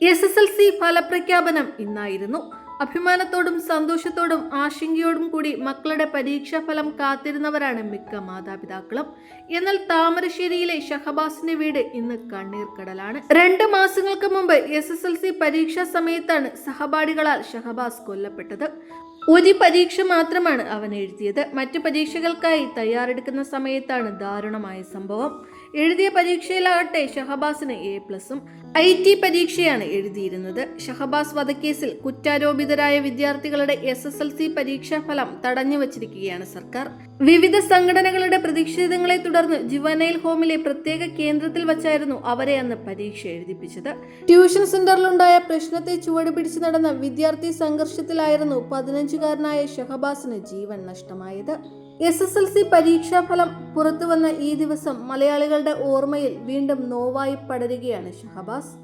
S S L C ഫലപ്രഖ്യാപനം ഇന്നായിരുന്നു. അഭിമാനത്തോടും സന്തോഷത്തോടും ആശങ്കയോടും കൂടി മക്കളുടെ പരീക്ഷാ ഫലം കാത്തിരുന്നവരാണ് മിക്ക മാതാപിതാക്കളും. എന്നാൽ താമരശ്ശേരിയിലെ ഷഹബാസിന്റെ വീട് ഇന്ന് കണ്ണീർ കടലാണ് രണ്ട് മാസങ്ങൾക്ക് മുമ്പ് എസ് എസ് എൽ സി പരീക്ഷാ സമയത്താണ് സഹപാഠികളാൽ ഷഹബാസ് കൊല്ലപ്പെട്ടത്. ഒരു പരീക്ഷ മാത്രമാണ് അവൻ എഴുതിയത്. മറ്റു പരീക്ഷകൾക്കായി തയ്യാറെടുക്കുന്ന സമയത്താണ് ദാരുണമായ സംഭവം. എഴുതിയ പരീക്ഷയിലാകട്ടെ ഷഹബാസിന് എ പ്ലസും ഐ ടി പരീക്ഷയാണ് എഴുതിയിരുന്നത്. ഷഹബാസ് വധക്കേസിൽ കുറ്റാരോപിതരായ വിദ്യാർത്ഥികളുടെ എസ് എസ് എൽ സി പരീക്ഷാ ഫലം തടഞ്ഞു വച്ചിരിക്കുകയാണ് സർക്കാർ. വിവിധ സംഘടനകളുടെ പ്രതിഷേധങ്ങളെ തുടർന്ന് ജുവനൈൽ ഹോമിലെ പ്രത്യേക കേന്ദ്രത്തിൽ വച്ചായിരുന്നു അവരെ അന്ന് പരീക്ഷ എഴുതിപ്പിച്ചത്. ട്യൂഷൻ സെന്ററിലുണ്ടായ പ്രശ്നത്തെ ചുവടുപിടിച്ച് നടന്ന വിദ്യാർത്ഥി സംഘർഷത്തിലായിരുന്നു പതിനഞ്ചുകാരനായ ഷഹബാസിന് ജീവൻ നഷ്ടമായത്. എസ് എസ് എൽ സി പരീക്ഷാഫലം പുറത്തുവന്ന ഈ ദിവസം മലയാളികളുടെ ഓർമ്മയിൽ വീണ്ടും നോവായി പടരുകയാണ് ഷഹബാസ്.